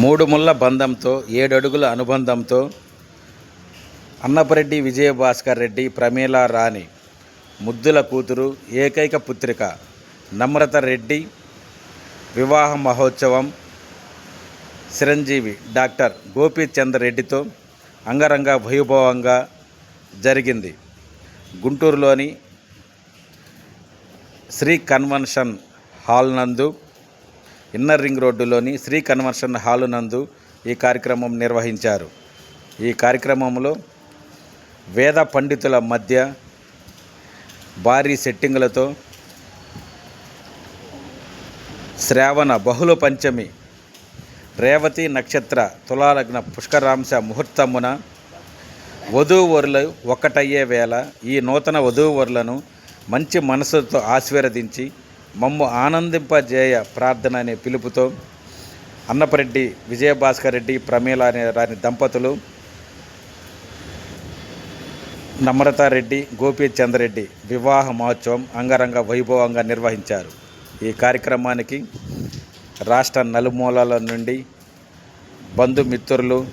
మూడు ముళ్ళ బంధంతో ఏడడుగుల అనుబంధంతో అన్నపరెడ్డి విజయభాస్కర్ రెడ్డి ప్రమీలా రాణి ముద్దుల కూతురు ఏకైక పుత్రిక నమ్రత రెడ్డి వివాహ మహోత్సవం చిరంజీవి డాక్టర్ గోపీచంద్ రెడ్డితో అంగరంగ వైభవంగా జరిగింది. గుంటూరులోని శ్రీ కన్వెన్షన్ హాల్ నందు ఇన్నర్ రింగ్ రోడ్డులోని శ్రీ కన్వర్షన్ హాలు నందు ఈ కార్యక్రమం నిర్వహించారు. ఈ కార్యక్రమంలో వేద పండితుల మధ్య భారీ సెట్టింగులతో శ్రావణ బహుళ పంచమి రేవతి నక్షత్ర తులాలగ్న పుష్కరాంశ ముహూర్తమున వధూవరులు ఒక్కటయ్యే వేళ ఈ నూతన వధూవరులను మంచి మనసుతో ఆశీర్వదించి మమ్ము ఆనందింపజేయ ప్రార్థన అనే పిలుపుతో అన్నపరెడ్డి విజయభాస్కర్ రెడ్డి ప్రమీల అనే రాని దంపతులు నమ్రతారెడ్డి గోపీచంద్రెడ్డి వివాహ మహోత్సవం అంగరంగ వైభవంగా నిర్వహించారు. ఈ కార్యక్రమానికి రాష్ట్ర నలుమూలల నుండి బంధుమిత్రులు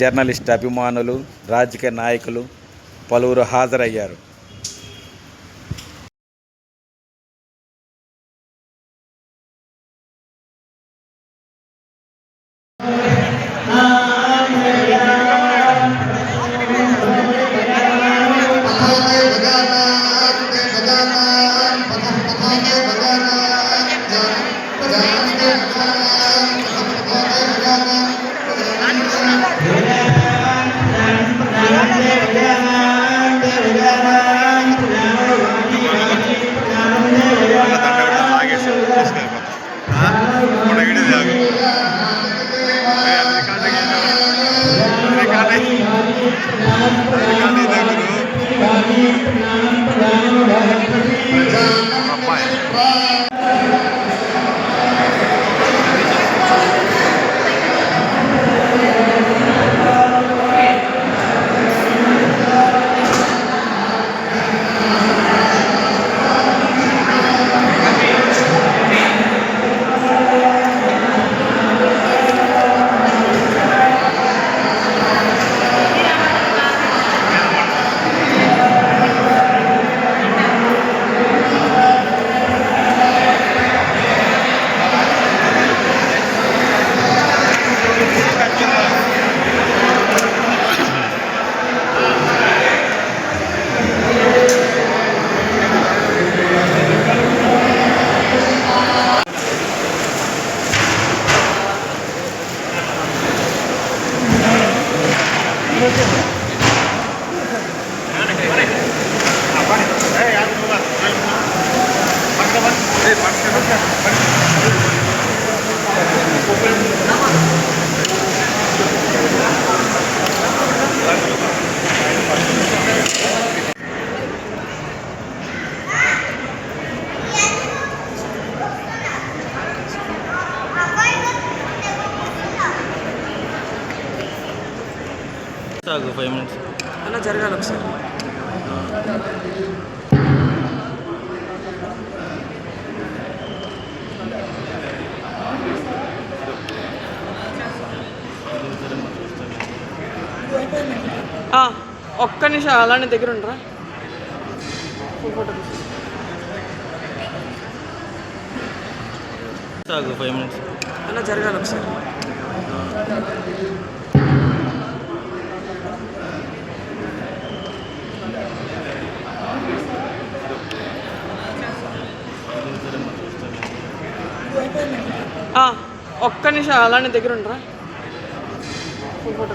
జర్నలిస్ట్ అభిమానులు రాజకీయ నాయకులు పలువురు హాజరయ్యారు. Thank you. సాగు ఫైవ్ మినిట్స్ అలా జరగాలి ఒకసారి ఆ, ఒక్క నిమిషం అలానే దగ్గర ఉండరా? ఫైవ్ మినిట్స్ అలా జరగాలి ఒకసారి. ఒక్క నిమిషం అలానే దగ్గర ఉండరా ఫోటో